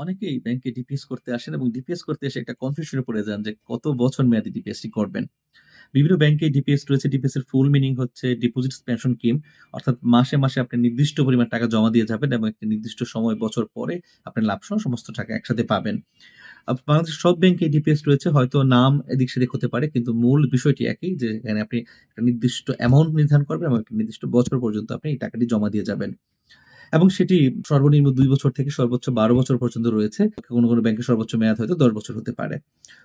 অনেকেই ব্যাংকে ডিপিএস করতে আসেন এবং ডিপিএস করতে এসে একটা কনফিউশন পড়ে যান যে কত বছর মেয়াদি ডিপিএসটি করবেন। বিভিন্ন ব্যাংকে ডিপিএস রয়েছে। ডিপিএস এর ফুল মিনিং হচ্ছে ডিপোজিট পেনশন স্কিম। অর্থাৎ মাসে, মাসে আপনি নির্দিষ্ট পরিমাণ টাকা জমা দিয়ে যাবেন এবং একটি নির্দিষ্ট সময় বছর পরে আপনার লাভসহ সমস্ত টাকা একসাথে পাবেন। বাংলাদেশের সব ব্যাংকে ডিপিএস রয়েছে। হয়তো নাম এদিক-সেদিক হতে পারে। কিন্তু মূল বিষয়টি একই যে এখানে আপনি একটা নির্দিষ্ট অ্যামাউন্ট নির্ধারণ করবেন এবং একটা নির্দিষ্ট বছর পর্যন্ত আপনি এই টাকাটি জমা দিয়ে যাবেন। এবং সেটি সর্বনিম্ন দুই বছর থেকে সর্বোচ্চ ১২ বছর পর্যন্ত রয়েছে। কোনো কোনো ব্যাংকের সর্বোচ্চ মেয়াদ হয়তো ১০ বছর হতে পারে।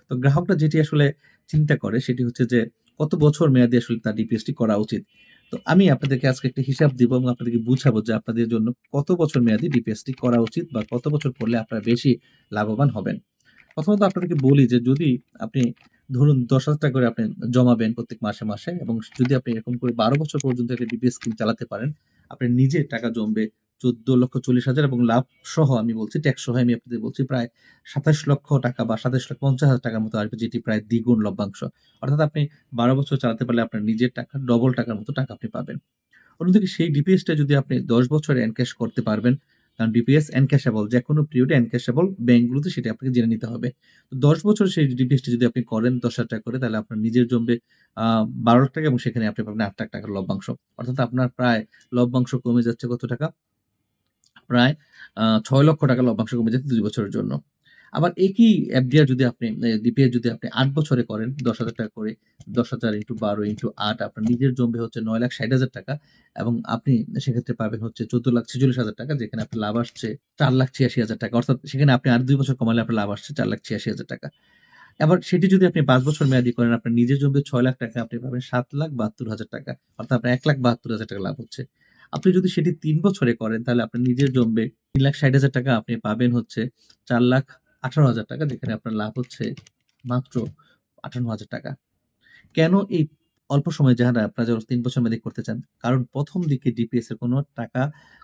তো গ্রাহকরা যেটি আসলে চিন্তা করে সেটি হচ্ছে যে কত বছর মেয়াদি আসলে তার ডিপিএসটি করা উচিত। তো আমি আপনাদেরকে আজকে একটা হিসাব দিব এবং আপনাদেরকে বুঝাবো যে আপনাদের জন্য কত বছর মেয়াদি ডিপিএসটি করা উচিত বা কত বছর করলে আপনারা বেশি লাভবান হবেন। প্রথমত আপনাদেরকে বলি যে যদি আপনি ধরুন ৳১০,০০০ করে আপনি জমাবেন প্রত্যেক মাসে, মাসে এবং যদি আপনি এরকম করে ১২ বছর পর্যন্ত একটা ডিপিএস স্কিম চালাতে পারেন, আপনার নিজে টাকা জমবে ৳১৪,৪০,০০০ এবং লাভ সহ আমি বলছি ট্যাক্স সহ আমি আপনাদের বলছি প্রায় সাতাশ লক্ষ টাকা বা ৳২৭,৫০,০০০ মতো আসবে যেটি প্রায় দ্বিগুণ লভ্যাংশ। অর্থাৎ আপনি ১২ বছর চালাতে পারলে আপনার নিজের টাকা ডবল টাকার মতো টাকা আপনি পাবেন। অন্যদিকে সেই ডিপিএসটা যদি আপনি ১০ বছর এনক্যাশ করতে পারবেন, কারণ ডিপিএস এনক্যাশেবল যেকোনো পিরিয়ডে এনক্যাশেবল ব্যাংকগুলোতে সেটি আপনাকে জেনে নিতে হবে। তো ১০ বছর সেই ডিপিএসটি যদি আপনি করেন ৳১০,০০০ করে তাহলে আপনার নিজের জমবে আ ৳১২,০০,০০০ এবং সেখানে আপনি পাবেন আট লাখ টাকার লভ্যাংশ। অর্থাৎ আপনার প্রায় লভ্যাংশ কমে যাচ্ছে কত টাকা? প্রায় ছয় লক্ষ টাকা লভ্যাংশ কমে যাচ্ছে ২ বছরের জন্য। আবার একই এফডিআর যদি আপনি ডিপিএস যদি আপনি ৮ বছরে করেন ৳১০,০০০ করে ১০,০০০ ইন্টু ১২ ইন্টু ৮ আপনার নিজের জমবে হচ্ছে ৳৯,৬০,০০০ এবং আপনি সেক্ষেত্রে পাবেন হচ্ছে ৳১৪,৪৬,০০০ যেখানে আপনার লাভ আসছে ৳৪,৮৬,০০০ অর্থাৎ সেখানে আপনি আর দুই বছর কমালে আপনার লাভ আসছে ৳৪,৮৬,০০০ আবার সেটি যদি আপনি পাঁচ বছর মেয়াদি করেন আপনার নিজের জমবে ছয় লাখ টাকা আপনি পাবেন ৳৭,৭২,০০০ অর্থাৎ আপনার ৳১,৭২,০০০ লাভ হচ্ছে। আপনি যদি সেটি তিন বছরে করেন তাহলে আপনার নিজের জমবে ৳৩,৬০,০০০ আপনি পাবেন হচ্ছে ৳৪,১৮,০০০ যেখানে আপনার লাভ হচ্ছে মাত্র ৳৫৮,০০০ কেন এই অল্প সময়ে যারা আপনারা যারা তিন বছর মেয়াদি করতে চান? কারণ প্রথম দিকে ডিপিএস এর কোনো টাকা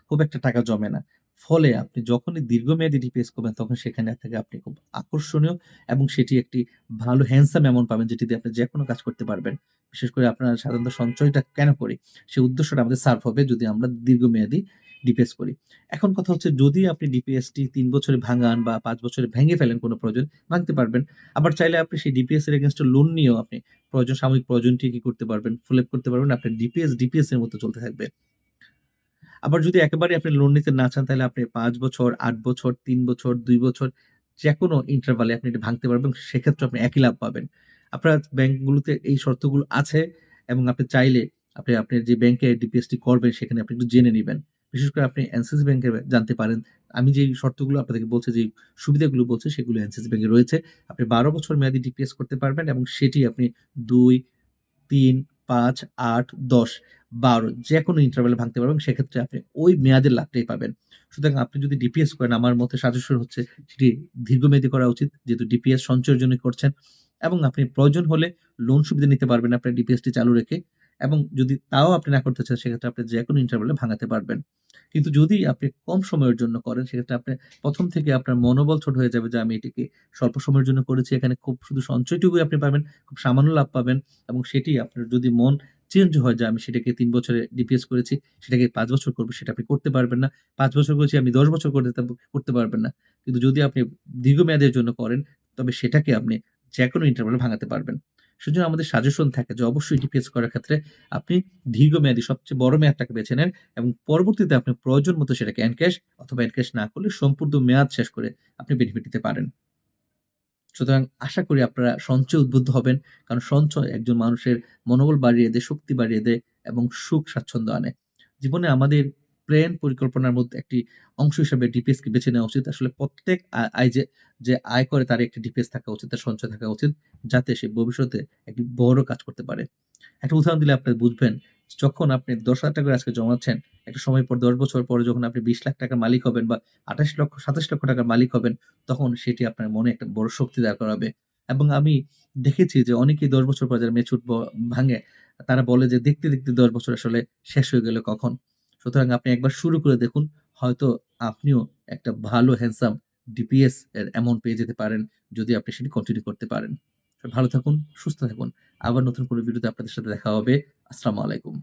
খুব একটা টাকা জমে না। ফলে আপনি যখনই দীর্ঘমেয়াদী ডিপিএস করবেন তখন সেখানে থেকে আপনি খুব আকর্ষণীয় এবং সেটি একটি ভালো হ্যান্ডসাম অ্যামাউন্ট পাবেন যেটি দিয়ে আপনি যেকোনো কাজ করতে পারবেন। বিশেষ করে আপনারা সাধারণত সঞ্চয়টা কেন করি? সেই উদ্দেশ্যটা আমাদের সার্ভ হবে যদি আমরা দীর্ঘমেয়াদী ডিপিএস করি। এখন কথা হচ্ছে যদি আপনি ডিপিএসটি তিন বছরে ভাঙান বা পাঁচ বছরে ভেঙে ফেলেন কোনো প্রয়োজন ভাঙতে পারবেন। আবার চাইলে আপনি সেই ডিপিএস এর এগেইনস্ট এ লোন নিয়েও আপনি প্রয়োজন সাময়িক প্রয়োজনটি কি করতে পারবেন? ফুল আপ করতে পারবেন। আপনার ডিপিএস, ডিপিএস এর মতো চলতে থাকবে। আবার যদি একেবারেই আপনি লোন নিতে না চান তাহলে আপনি পাঁচ বছর, আট বছর, তিন বছর, দুই বছর যে কোনো এ আপনি এটা ভাঙতে পারবেন। সেক্ষেত্রে আপনি একই লাভ পাবেন। আপনার ব্যাংকগুলোতে এই শর্তগুলো আছে এবং আপনি চাইলে আপনি আপনার যে ব্যাংকে ডিপিএসটি করবেন সেখানে আপনি একটু জেনে নেবেন বিশেষ করে আপনি এনসিসি ব্যাংকে জানতে পারেন। আমি যেই শর্তগুলো আপনাদেরকে বলছি, যেই সুবিধাগুলো বলছে সেগুলো এনসিসি ব্যাংকে রয়েছে। আপনি ১২ বছর মেয়াদি ডিপিএস করতে পারবেন এবং সেটি আপনি ২, ৩, ৫, ৮, ১০, ১২ যেকোনো ইন্টারভাল ভাঙতে পারবেন। সেক্ষেত্রে আপনি ওই মেয়াদের লাভটাই পাবেন। সুতরাং আপনি যদি ডিপিএস করেন আমার মতে সাজেশন হচ্ছে সেটি দীর্ঘমেয়াদী করা উচিত। যেহেতু ডিপিএস সঞ্চয়ের জন্য করছেন এবং আপনি প্রয়োজন হলে লোন সুবিধা নিতে পারবেন আপনার ডিপিএসটি চালু রেখে এবং যদি তাও আপনি না করতে চান সেক্ষেত্রে আপনি যেকোনো ইন্টারভাল এ ভাঙাতে পারবেন। কিন্তু যদি আপনি কম সময়ের জন্য করেন সেক্ষেত্রে আপনি প্রথম থেকে আপনার মনোবল ছোট হয়ে যাবে যে আমি এটিকে স্বল্প সময়ের জন্য করেছি। এখানে খুব শুধু সঞ্চয়টুকুই আপনি পাবেন। খুব সামান্য লাভ পাবেন এবং সেটি আপনার যদি মন চেঞ্জ হয় যে আমি সেটাকে তিন বছরে ডিপিএস করেছি, সেটাকে পাঁচ বছর করব সেটা আপনি করতে পারবেন না। পাঁচ বছর করেছি আমি ১০ বছর করে করতে পারবেন না। কিন্তু যদি আপনি দীর্ঘমেয়াদের জন্য করেন তবে সেটাকে আপনি যেকোনো ইন্টারভাল এ ভাঙাতে পারবেন। সেজন্য আমাদের সাজেশন থাকে যে অবশ্যই ডিপিএস করার ক্ষেত্রে আপনি দীর্ঘমেয়াদী সবচেয়ে বড় মেয়াদটাকে বেছে নেন এবং পরবর্তীতে আপনি প্রয়োজন মতো সেটাকে এনক্যাশ অথবা এনক্যাশ না করলে সম্পূর্ণ মেয়াদ শেষ করে আপনি বেনিফিট নিতে পারেন। সুতরাং আশা করি আপনারা সঞ্চয় উদ্বুদ্ধ হবেন। কারণ সঞ্চয় একজন মানুষের মনোবল বাড়িয়ে দেয়, শক্তি বাড়িয়ে দেয় এবং সুখ স্বাচ্ছন্দ্য আনে। জীবনে আমাদের প্ল্যান পরিকল্পনার মধ্যে একটি অংশ হিসেবে ডিপিএস কে বেছে নেওয়া উচিত। আসলে প্রত্যেক আয় যে, যে আয় করে তার একটি ডিপিএস থাকা উচিত, তার সঞ্চয় থাকা উচিত। যাতে সে ভবিষ্যতে একটি বড় কাজ করতে পারে। একটা উদাহরণ দিলে আপনারা বুঝবেন যখন আপনি ৳১০,০০০ টাকা আজকে জমাচ্ছেন, একটা সময় পর ১০ বছর পরে যখন আপনি ৳২০,০০,০০০ মালিক হবেন বা আঠাশ লক্ষ সাতাশ লক্ষ টাকার মালিক হবেন তখন সেটি আপনার মনে একটা বড় শক্তি দাঁড় করাবে। এবং আমি দেখেছি যে অনেকেই ১০ বছর পর যারা ব ভাঙে তারা বলে যে দেখতে, দেখতে ১০ বছর আসলে শেষ হয়ে গেল কখন। সুতরাং আপনি একবার শুরু করে দেখুন। হয়তো আপনিও একটা ভালো হ্যান্ডসাম ডিপিএস এর অ্যামাউন্ট পেয়ে যেতে পারেন যদি আপনি সেটি কন্টিনিউ করতে পারেন। ভালো থাকুন, সুস্থ থাকুন। আবার নতুন কোনো ভিডিওতে আপনাদের সাথে দেখা হবে। আসসালামু আলাইকুম।